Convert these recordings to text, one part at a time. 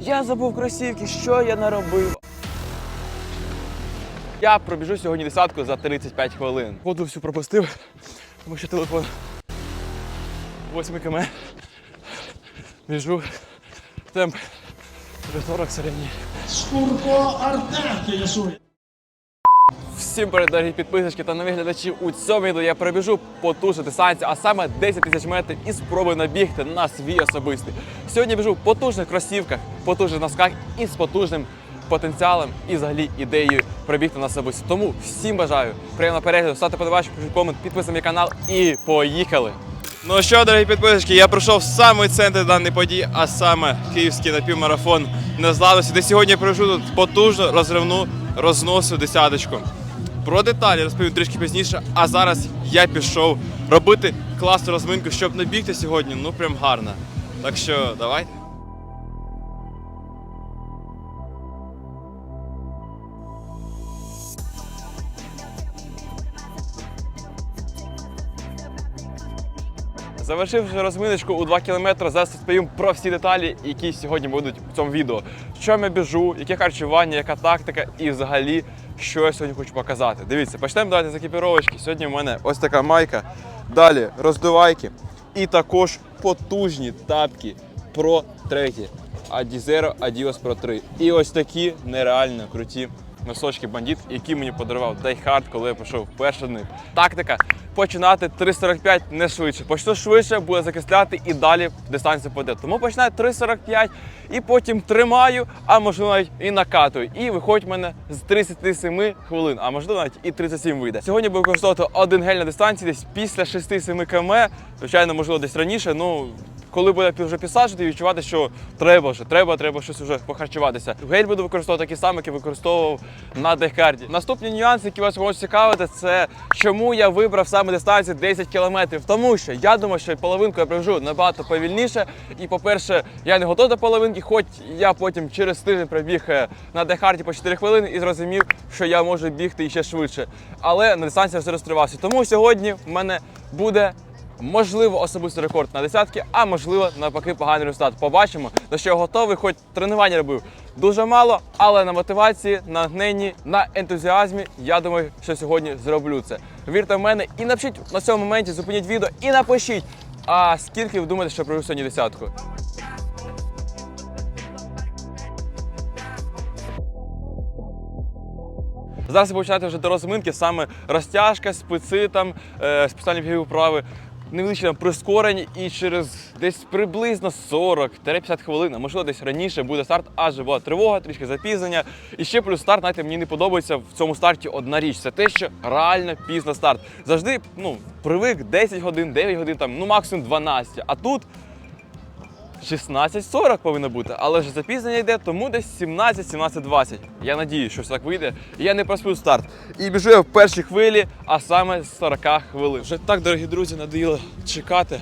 Я забув кросівки, що я наробив. Я пробіжу сьогодні десятку за 35 хвилин. Воду всю пропустив, тому що телефон 8 км. Біжу. Темп 40 середній. Шкурко Артем. Всім привіт, дорогі підписчики та нові глядачі. У цьому відео я пробіжу потужну дистанцію, а саме 10 тисяч метрів і спробую набігти на свій особистий. Сьогодні біжу в потужних кросівках, потужних носках і з потужним потенціалом і взагалі ідеєю пробігти на особисті. Тому всім бажаю приємного перегляду, ставте подобачку, пишіть комент, підписуйте мій канал і поїхали! Ну що, дорогі підписчики, я пройшов в самий центр даної події, а саме київський напівмарафон незламності, де сьогодні я тут потужну розривну розносу десяточку. Про деталі розповім трішки пізніше, а зараз я пішов робити класну розминку, щоб набігти сьогодні, ну прям гарно. Так що давайте. Завершивши розминочку у 2 км, зараз розповім про всі деталі, які сьогодні будуть в цьому відео. Що я біжу, яке харчування, яка тактика і взагалі, що я сьогодні хочу показати. Дивіться, почнемо далі з екіпіровочки. Сьогодні в мене ось така майка, далі роздувайки і також потужні тапки Pro 3. Adizero Adios Pro 3. І ось такі нереально круті носочки бандит, які мені подарував Dayhard, коли я пішов перший них. Тактика починати 3.45 не швидше. Почну швидше, буде закисляти і далі дистанція піде. Тому починаю 3.45 і потім тримаю, а можливо навіть і накатую. І виходить в мене з 37 хвилин, а можливо навіть і 37 вийде. Сьогодні буду використовувати один гель на дистанції десь після 6-7 км. Звичайно, можливо, десь раніше. Ну коли буде вже підсаджувати, відчувати, що треба вже, треба, треба щось вже похарчуватися. Гель буду використовувати такий самий, який використовував на дехарді. Наступні нюанси, які вас можуть цікавити, це чому я вибрав саме дистанцію 10 кілометрів. Тому що я думаю, що половинку я пробіжу набагато повільніше. І, по-перше, я не готовий до половинки, хоч я потім через тиждень пробіг е, на дехарді по 4 хвилини і зрозумів, що я можу бігти ще швидше. Але на дистанції все розтривався. Тому сьогодні в мене буде Можливо, особистий рекорд на десятки, а можливо, навпаки, поганий результат. Побачимо, до що я готовий, хоч тренування робив дуже мало, але на мотивації, на гненні, на ентузіазмі, я думаю, що сьогодні зроблю це. Вірте в мене і напишіть на цьому моменті, зупиніть відео і напишіть, а скільки ви думаєте, що пробіг сьогодні десятку. Зараз ви починаєте вже до розминки, саме розтяжка, спици, там, е, спеціальні вправи, невеличкі там прискорення, і через десь приблизно 40-50 хвилин, а можливо десь раніше буде старт, адже була тривога, трішки запізнення. І ще плюс старт, знаєте, мені не подобається в цьому старті одна річ. Це те, що реально пізно старт. Завжди ну, привик 10 годин, 9 годин, там, ну максимум 12. А тут 16.40 повинно бути, але вже запізнення йде, тому десь 17-17.20. Я надію, що все так вийде. Я не просплю старт. І біжу я в першій хвилі, а саме з 40 хвилин. Вже так, дорогі друзі, надоїло чекати.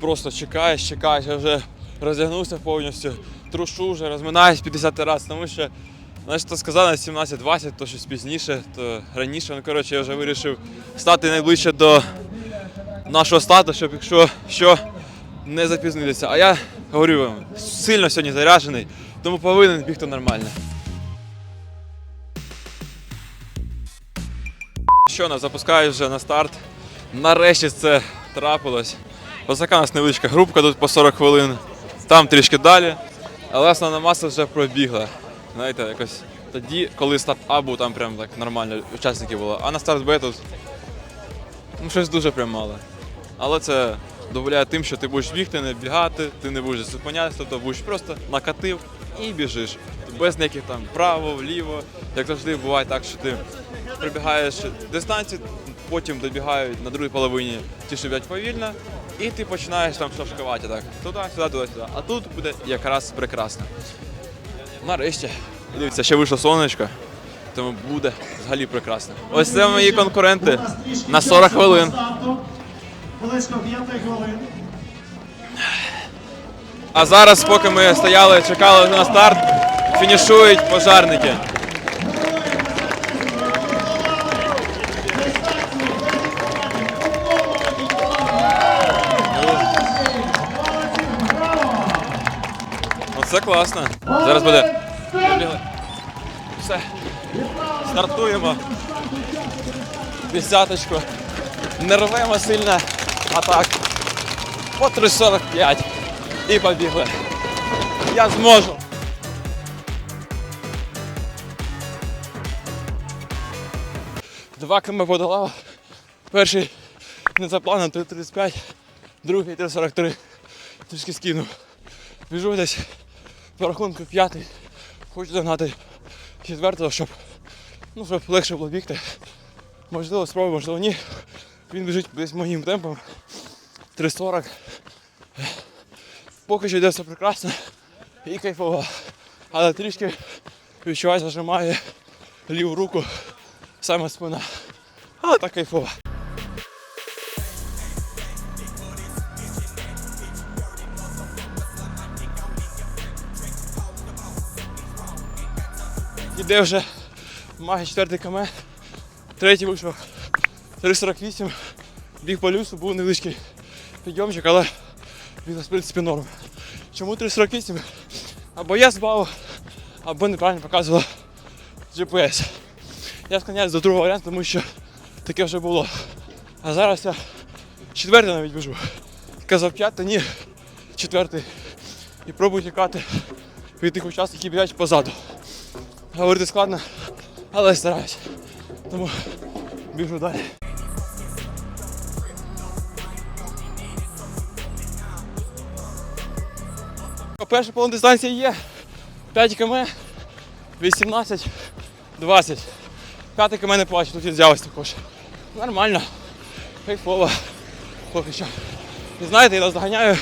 Просто чекаєш, чекаєш. Я вже роздягнувся повністю, трушу вже, розминаюсь 50 разів, тому що. Знаєш, то сказали 17-20, то щось пізніше, то раніше. Ну, коротше, я вже вирішив стати найближче до нашого стату, щоб якщо що, не запізнитися. А я говорю вам, сильно сьогодні заряджений, тому повинен бігти нормально. Що нас запускають вже на старт. Нарешті це трапилось. Ось у нас невеличка групка тут по 40 хвилин. Там трішки далі. Але основна маса вже пробігла. Знаєте, якось тоді, коли старт А був, там прям так нормально учасників було. А на старт Б тут ну, щось дуже прям мало. Але це доволяє тим, що ти будеш бігти, не бігати, ти не будеш зупинятися, тобто будеш просто накатив і біжиш. Без ніяких там право, вліво. Як завжди буває так, що ти прибігаєш дистанцію, потім добігають на другій половині ті, що бігають повільно, і ти починаєш там шашкувати так. Туди, сюди, туди, сюди. А тут буде якраз прекрасно. Нарешті. Дивіться, ще вийшло сонечко, тому буде взагалі прекрасно. Ось це мої конкуренти на 40 хвилин. Близько 5 хвилин. А зараз, поки ми стояли, чекали на старт, фінішують пожарники. Це класно. Зараз буде. Все. Стартуємо. Десяточку. Не рвемо сильно. А так. По 3,45. І побігли. Я зможу. Два км подолав. Перший не за планом 3,35, другий 3,43. Трішки скинув. Біжу десь по рахунку п'ятий. Хочу догнати четвертого, щоб, ну, щоб легше було бігти. Можливо, спробую, можливо, ні. Він біжить десь моїм темпом. 3,40. Поки що йде все прекрасно і кайфово. Але трішки відчуваю, зажимає ліву руку, саме спина. Але так кайфово. Іде вже майже четвертий км. Третій вийшов 3,48. Біг по люсу, був невеличкий підйомчик, але біг в принципі норм. Чому 3,48? Або я збав, або неправильно показував GPS. Я склоняюсь до другого варіанту, тому що таке вже було. А зараз я четвертий навіть біжу. Казав п'ятий, ні, четвертий. І пробую тікати від тих учасників, які бігають позаду. Говорити складно, але стараюсь. Тому біжу далі. Перша половина дистанції є. 5 км, 18, 20. П'ятий км не плачу, тут взялось також. Нормально. Кайфово. Поки що. І знаєте, я наздоганяю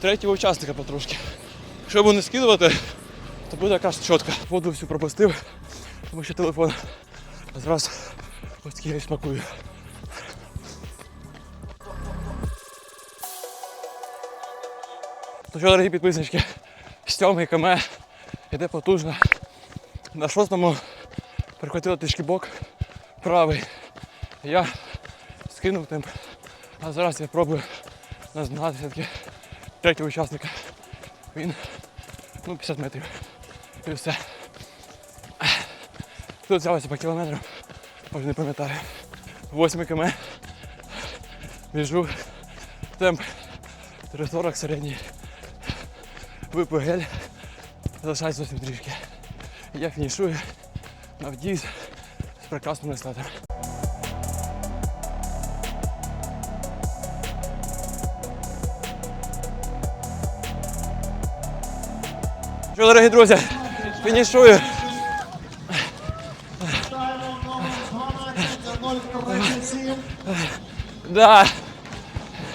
третього учасника потрошки. Якщо його не скидувати, то буде якраз чітко. Воду всю пропустив, тому що телефон зараз ось такий смакую. Ну що, дорогі підписнички, сьомий км іде потужно. На шостому прихватило трішки бок правий. Я скинув темп. А зараз я пробую наздогнати все-таки третього учасника. Він ну 50 метрів. І все. Тут взялося по кілометрам, може не пам'ятаю. 8 км. Біжу. Темп 3,40 середній. Випив гель. Залишається зовсім трішки. Я фінішую. Надіюсь, з прекрасним результатом. Що, дорогі друзі, фінішую. Вітаємо номер 12 037. Да.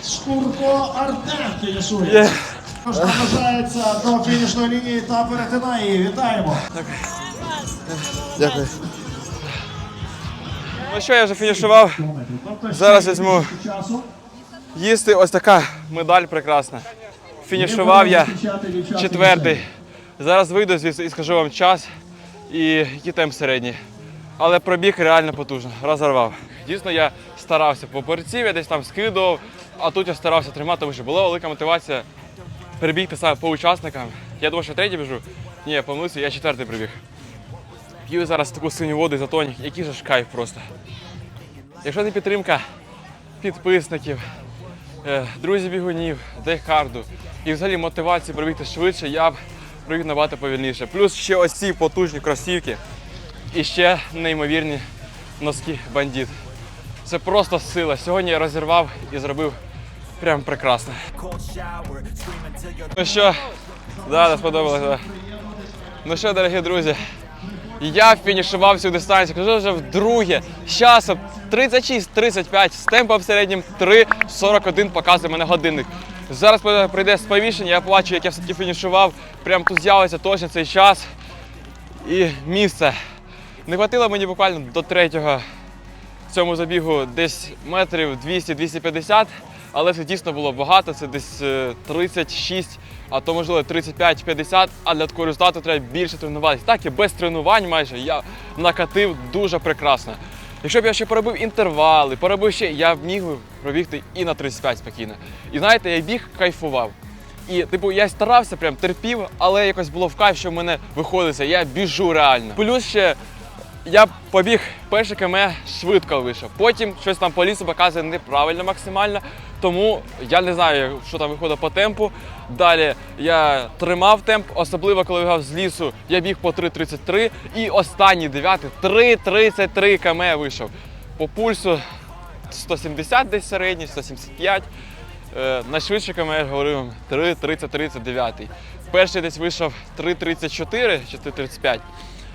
Шкурко Артем фінішує. Є. Наближається до фінішної лінії та перетинає її. Вітаємо. Дякую. Ну що, я вже фінішував. Зараз візьму. часу. Їсти ось така медаль прекрасна. Фінішував я четвертий. Зараз вийду звідси і скажу вам час і який темп середній. Але пробіг реально потужно, розорвав. Дійсно, я старався. По борців я десь там скидував, а тут я старався тримати, тому що була велика мотивація перебігти саме по учасникам. Я думав, що третій біжу. Ні, я помилився, я четвертий прибіг. П'ю зараз таку синю воду ізотонік, який же ж кайф просто. Якщо не підтримка підписників, е, друзів бігунів, дехарду і взагалі мотивації пробігти швидше, я б пробіг набагато повільніше. Плюс ще ось ці потужні кросівки і ще неймовірні носки бандит. Це просто сила. Сьогодні я розірвав і зробив прям прекрасно. Ну що, да, да, сподобалось. Да. Ну що, дорогі друзі, я фінішував цю дистанцію, кажу вже вдруге. З часом 36-35, з темпом середнім 3.41 показує мене годинник. Зараз прийде сповіщення, я побачу, як я все-таки фінішував. Прям тут з'явиться точно цей час і місце. Не хватило мені буквально до третього цьому забігу десь метрів 200-250, але це дійсно було багато, це десь е, 36, а то можливо 35-50, а для такого результату треба більше тренуватися. Так і без тренувань майже я накатив дуже прекрасно. Якщо б я ще поробив інтервали, поробив ще, я б міг пробігти і на 35 спокійно. І знаєте, я біг кайфував. І типу я старався, прям терпів, але якось було в кайф, що в мене виходиться. Я біжу реально. Плюс ще я побіг перше км швидко вийшов. Потім щось там по лісу показує неправильно максимально. Тому я не знаю, що там виходить по темпу. Далі я тримав темп, особливо коли бігав з лісу, я біг по 3.33 і останній дев'ятий 3.33 км вийшов. По пульсу 170 десь середній, 175. Е, найшвидше км, я говорив 3.30-39. Перший десь вийшов 3.34 чи 3.35.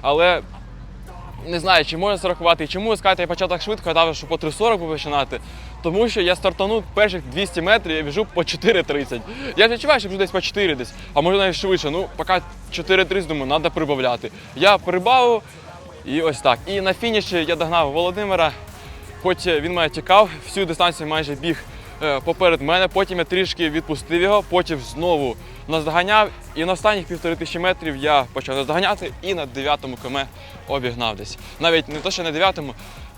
Але не знаю, чи можна зарахувати, і чому сказати, я почав так швидко, я дав, що по 3.40 починати. Тому що я стартанув перших 200 метрів, я біжу по 4.30. Я відчуваю, що біжу десь по 4 десь, а може навіть швидше. Ну, поки 4.30, думаю, треба прибавляти. Я прибавив і ось так. І на фініші я догнав Володимира, хоч він мене тікав, всю дистанцію майже біг е, поперед мене, потім я трішки відпустив його, потім знову наздоганяв. І на останніх півтори тисячі метрів я почав наздоганяти і на 9-му км обігнав десь. Навіть не то, що на 9-му,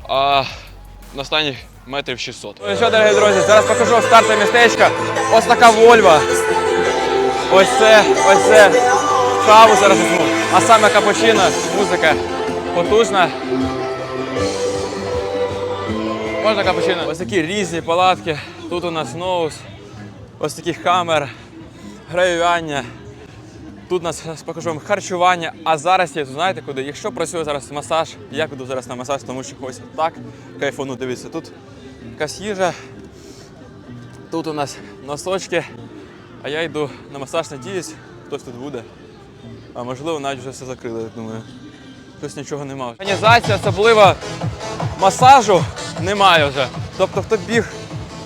а на останніх метрів 600. Ну що, дорогі друзі, зараз покажу стартове містечко. Ось така Вольва. Ось це, ось це. Каву зараз візьму. А саме капучино, музика потужна. Можна капучино. Ось такі різні палатки. Тут у нас ноус, ось такі хамер, гравіювання. Тут у нас покажу вам харчування. А зараз я знаєте куди? Якщо працює зараз масаж, я піду зараз на масаж, тому що ось так кайфону дивіться. Тут якась їжа, тут у нас носочки. А я йду на масаж, надіюсь, хтось тут буде. А можливо, навіть вже все закрили, я думаю. Щось нічого немає. Організація, особливо масажу, немає вже. Тобто, хто біг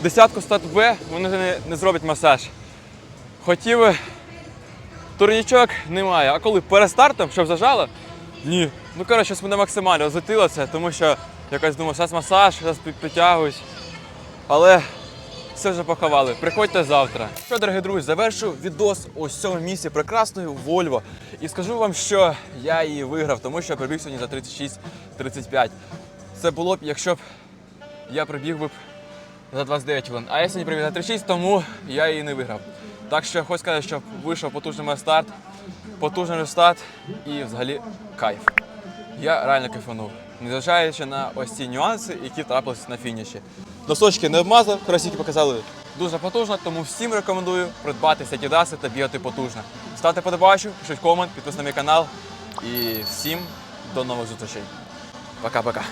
десятку стат Б, вони не, не зроблять масаж. Хотів турнічок немає. А коли перед стартом, щоб зажало? Ні. Ну коротше, щось мене максимально злетіло тому що якось думав, зараз масаж, зараз пі- підтягуюсь. Але все вже поховали. Приходьте завтра. Що, дорогі друзі, завершу відос ось цьому місці прекрасної Вольво. І скажу вам, що я її виграв, тому що я прибіг сьогодні за 36-35. Це було б, якщо б я прибіг би за 29 хвилин. А я сьогодні прибіг за 36, тому я її не виграв. Так що хочу сказати, що вийшов потужний старт, потужний результат і взагалі кайф. Я реально кайфанув, незважаючи на ось ці нюанси, які трапилися на фініші. Носочки не обмазав, кросівки показали дуже потужно, тому всім рекомендую придбати сетідаси та бігати потужно. Ставте подобачу, пишіть комент, підписуйтесь на мій канал і всім до нових зустрічей. Пока-пока.